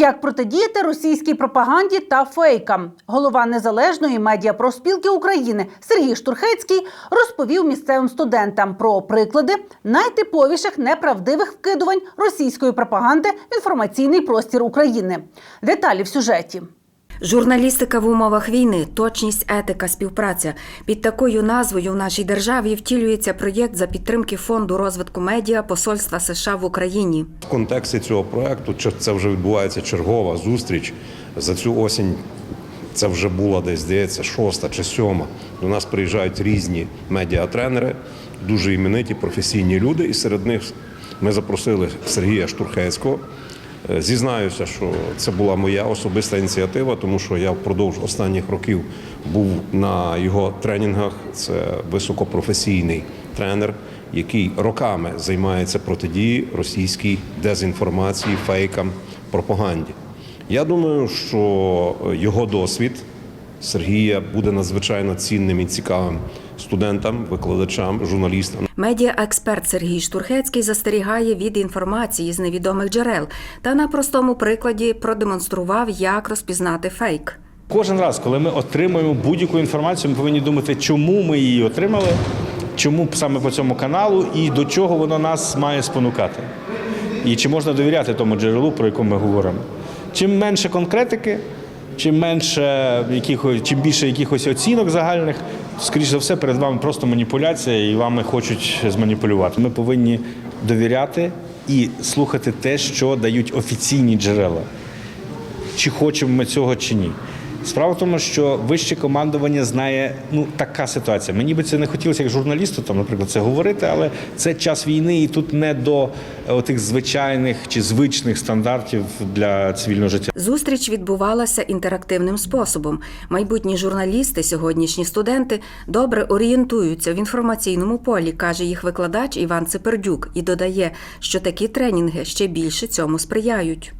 Як протидіяти російській пропаганді та фейкам? Голова незалежної медіапроспілки України Сергій Штурхецький розповів місцевим студентам про приклади найтиповіших неправдивих вкидувань російської пропаганди в інформаційний простір України. Деталі в сюжеті. Журналістика в умовах війни, точність, етика, співпраця. Під такою назвою в нашій державі втілюється проєкт за підтримки фонду розвитку медіа Посольства США в Україні. В контексті цього проекту це вже відбувається чергова зустріч за цю осінь. Це вже була десь здається шоста чи сьома. До нас приїжджають різні медіатренери, дуже імениті професійні люди, і серед них ми запросили Сергія Штурхецького. Е, Зізнаюся, що це була моя особиста ініціатива, тому що я впродовж останніх років був на його тренінгах. Це високопрофесійний тренер, який роками займається протидії російській дезінформації, фейкам, пропаганді. Я думаю, що його досвід Сергія буде надзвичайно цінним і цікавим студентам, викладачам, журналістам. Медіаексперт Сергій Штурхецький застерігає від інформації з невідомих джерел та на простому прикладі продемонстрував, як розпізнати фейк. Кожен раз, коли ми отримуємо будь-яку інформацію, ми повинні думати, чому ми її отримали, чому саме по цьому каналу і до чого воно нас має спонукати. І чи можна довіряти тому джерелу, про якому ми говоримо. Чим менше конкретики, чим менше якихось, чим більше якихось оцінок загальних, скоріш за все, перед вами просто маніпуляція і вами хочуть зманіпулювати. Ми повинні довіряти і слухати те, що дають офіційні джерела чи хочемо ми цього чи ні. Справа в тому, що вище командування знає ну така ситуація. Мені би це не хотілося як журналісту, там, наприклад, це говорити, але це час війни, і тут не до е, тих звичайних чи звичних стандартів для цивільного життя. Зустріч відбувалася інтерактивним способом. Майбутні журналісти, сьогоднішні студенти добре орієнтуються в інформаційному полі, каже їх викладач Іван Цепердюк, і додає, що такі тренінги ще більше цьому сприяють.